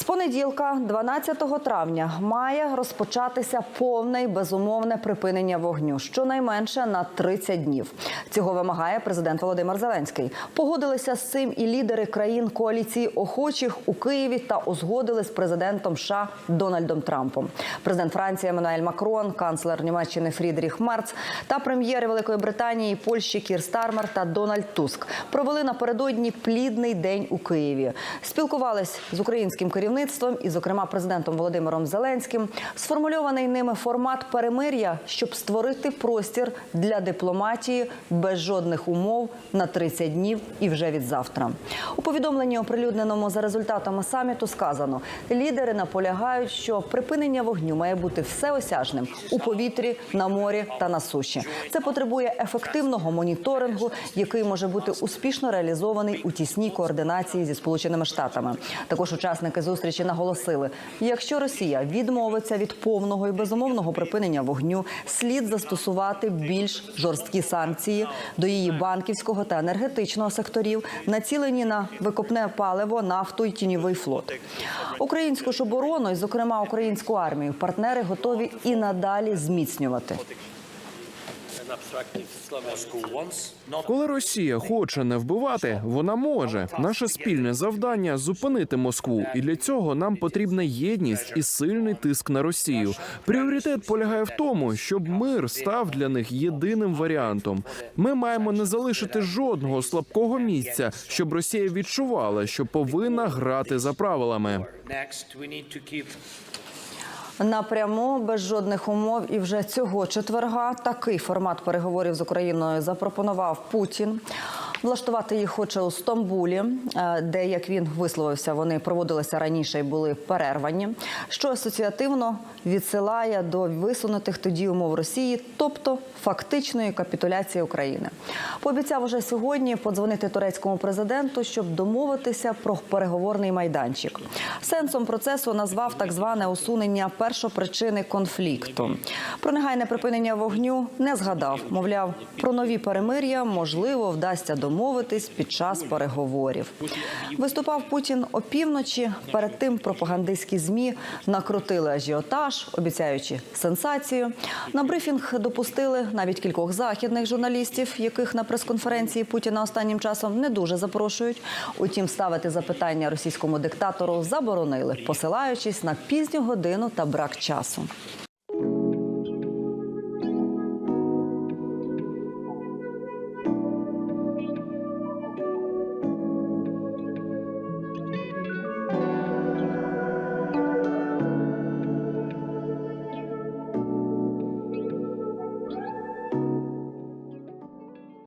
З понеділка, 12 травня, має розпочатися повне і безумовне припинення вогню, щонайменше на 30 днів. Цього вимагає президент Володимир Зеленський. Погодилися з цим і лідери країн коаліції охочих у Києві та узгодили з президентом США Дональдом Трампом. Президент Франції Еммануель Макрон, канцлер Німеччини Фрідріх Мерц та прем'єри Великої Британії Польщі Кір Стармер та Дональд Туск провели напередодні плідний день у Києві. Спілкувались з українським керівництвом і, зокрема, президентом Володимиром Зеленським. Сформульований ними формат перемир'я, щоб створити простір для дипломатії без жодних умов на 30 днів і вже від завтра. У повідомленні, оприлюдненому за результатами саміту, сказано: лідери наполягають, що припинення вогню має бути всеосяжним у повітрі, на морі та на суші. Це потребує ефективного моніторингу, який може бути успішно реалізований у тісній координації зі сполученими штатами. Також учасники зустрічі наголосили: якщо Росія відмовиться від повного і безумовного припинення вогню, слід застосувати більш жорсткі санкції до її банківського та енергетичного секторів, націлені на викопне паливо, нафту і тіньовий флот. Українську ж оборону, і зокрема українську армію, партнери готові і надалі зміцнювати. Коли Росія хоче не вбивати, вона може. Наше спільне завдання зупинити Москву, і для цього нам потрібна єдність і сильний тиск на Росію. Пріоритет полягає в тому, щоб мир став для них єдиним варіантом. Ми маємо не залишити жодного слабкого місця, щоб Росія відчувала, що повинна грати за правилами. Напряму без жодних умов, і вже цього четверга такий формат переговорів з Україною запропонував Путін. Влаштувати їх хоче у Стамбулі, е, де як він висловився, вони проводилися раніше і були перервані, що асоціативно відсилає до висунутих тоді умов Росії, тобто фактичної капітуляції України. Пообіцяв уже сьогодні подзвонити турецькому президенту, щоб домовитися про переговорний майданчик. Сенсом процесу назвав так зване усунення першопричини конфлікту. Про негайне припинення вогню не згадав. Мовляв, про нові перемир'я можливо вдасться домовитись під час переговорів. Виступав Путін опівночі. Перед тим пропагандистські змі накрутили ажіотаж, обіцяючи сенсацію. На брифінг допустили навіть кількох західних журналістів, яких на прес-конференції Путіна останнім часом не дуже запрошують. Утім, ставити запитання російському диктатору заборонили, посилаючись на пізню годину та брак часу.